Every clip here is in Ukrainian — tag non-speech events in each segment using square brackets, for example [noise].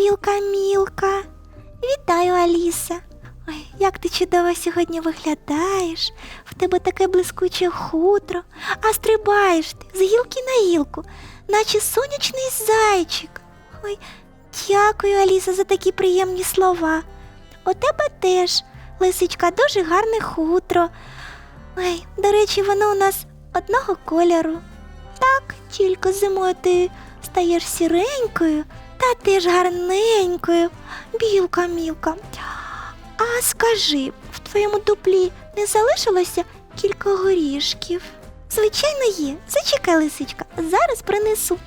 мілка. Вітаю, Аліса. Ой, як ти чудово сьогодні виглядаєш. В тебе таке блискуче хутро, а стрибаєш ти з гілки на гілку, наче сонячний зайчик. Ой, дякую, Аліса, за такі приємні слова. У тебе теж, лисичка, дуже гарне хутро. Ой, до речі, воно у нас одного кольору. Так, тільки зимою ти стаєш сіренькою та теж гарненькою. Білка, мілка. А скажи, в твоєму дуплі не залишилося кілька горішків? Звичайно, є. Зачекай, лисичка, зараз принесу.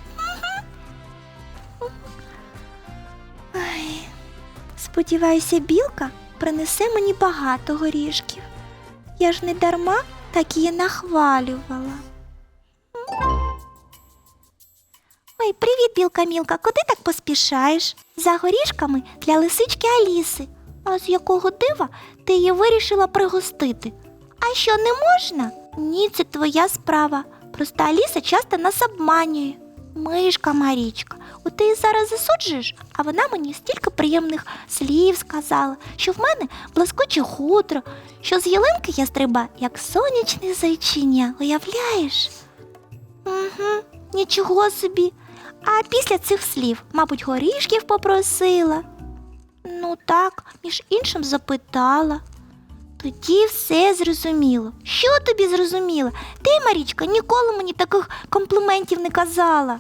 Ай, сподіваюся, білка принесе мені багато горішків. Я ж не дарма так її нахвалювала. Ой, привіт, білка мілка, куди так поспішаєш? За горішками для лисички Аліси. А з якого дива ти її вирішила пригостити? А що не можна? Ні, це твоя справа. Просто Аліса часто нас обманює. Мишка Марічка, от ти її зараз засуджуєш, а вона мені стільки приємних слів сказала, що в мене блискуче хутро, що з ялинки я стриба, як сонячне зайчиня, уявляєш? Угу, нічого собі. А після цих слів, мабуть, горішків попросила. Ну так, між іншим запитала. Тоді все зрозуміло. Що тобі зрозуміло? Ти, Марічка, ніколи мені таких компліментів не казала.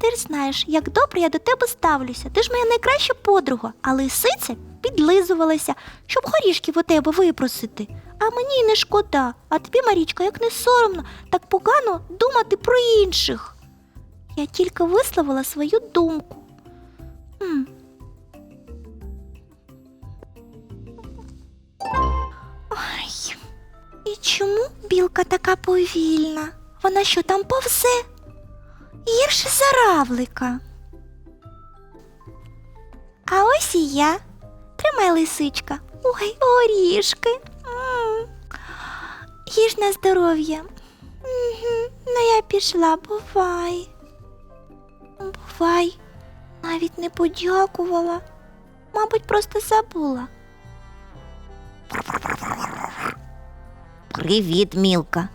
Ти ж знаєш, як добре я до тебе ставлюся. Ти ж моя найкраща подруга, а лисиця підлизувалася, щоб горішків у тебе випросити. А мені й не шкода. А тобі, Марічка, як не соромно, так погано думати про інших. Я тільки висловила свою думку. М. Ой. І чому білка така повільна? Вона що там повзе? Гірше за равлика. А ось і я. Тримай лисичка. Ой, горішки. М. Їж на здоров'я. Угу. Ну я пішла, бувай. Бувай. Навіть не подякувала. Мабуть, просто забула. Привіт, Мілка.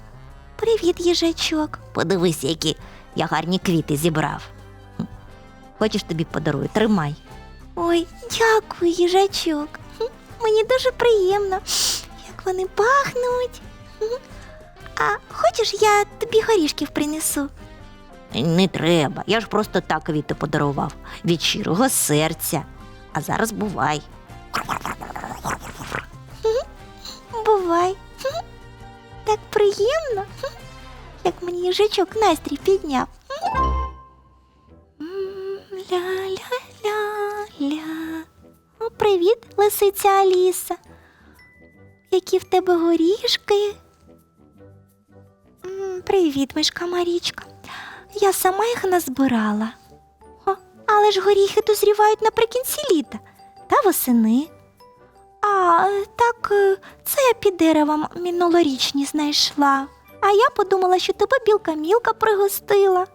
Привіт, їжачок. Подивись, які я гарні квіти зібрав. Хочеш тобі подарую, тримай. Ой, дякую, їжачок. Мені дуже приємно, як вони пахнуть. А хочеш, я тобі горішків принесу? Не треба, я ж просто так квіти подарував від щирого серця. А зараз бувай. Бувай. Так приємно, як мені їжачок настрій підняв. Ля-ля-ля-ля. О, привіт, лисиця Аліса. Які в тебе горішки? Привіт, мишка Марічка. Я сама їх назбирала. О, але ж горіхи дозрівають наприкінці літа та восени. А, так, е, це я під деревом минулорічні знайшла. А я подумала, що тебе білка мілка пригостила.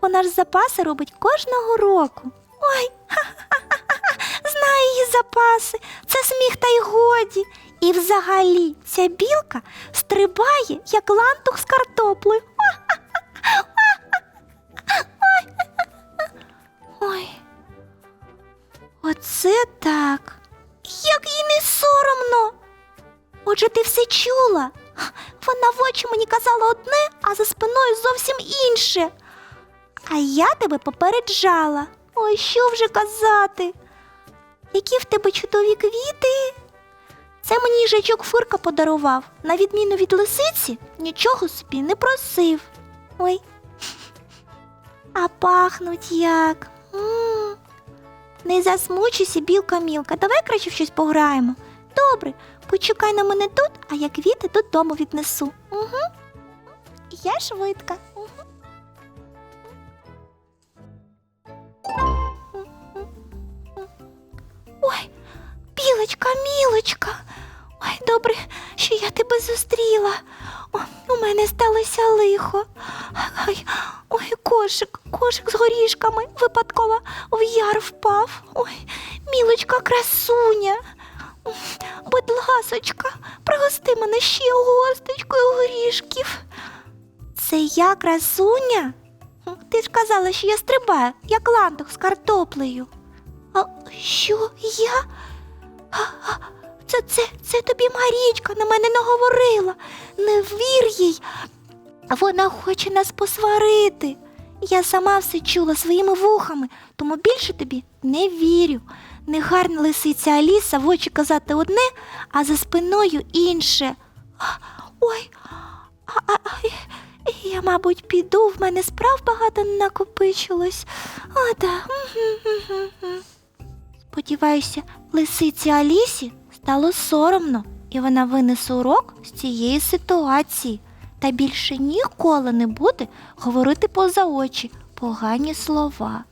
Вона ж запаси робить кожного року. Ой, ха-ха-ха-ха, знаю її запаси. Це сміх та й годі. І взагалі ця білка стрибає, як лантух з картоплею. Ой. Оце так. Як їй не соромно. Отже, ти все чула. Вона в очі мені казала одне, а за спиною зовсім інше. А я тебе попереджала. Ой, що вже казати? Які в тебе чудові квіти? Це мені їжачок Фирка подарував. На відміну від лисиці, нічого собі не просив. Ой. [laughs] А пахнуть як. Не засмучуйся, білка мілка. Давай краще в щось пограємо. Добре, почекай на мене тут, а я квіти додому віднесу. Угу. Я швидка. Угу. Ой, білочка, мілочка. Ой, добре, що я тебе зустріла. У мене сталося лихо. Ой, ой, кошик, кошик з горішками випадково в яр впав. Ой, Камілочка, красуня. Будь ласочка, пригости мене ще госточкою горішків. Це я красуня? Ти ж казала, що я стрибаю, як лантух з картоплею. А що я? А, а, Це, це, це тобі Марічка на мене наговорила. Не вір їй. Вона хоче нас посварити. Я сама все чула своїми вухами, тому більше тобі не вірю. Негарна лисиця Аліса в очі казати одне, а за спиною інше. Ой, а, а, а, я, мабуть, піду, в мене справ багато накопичилось. А, да. Сподіваюся, лисиці Алісі стало соромно, і вона винесе урок з цієї ситуації та більше ніколи не буде говорити поза очі погані слова.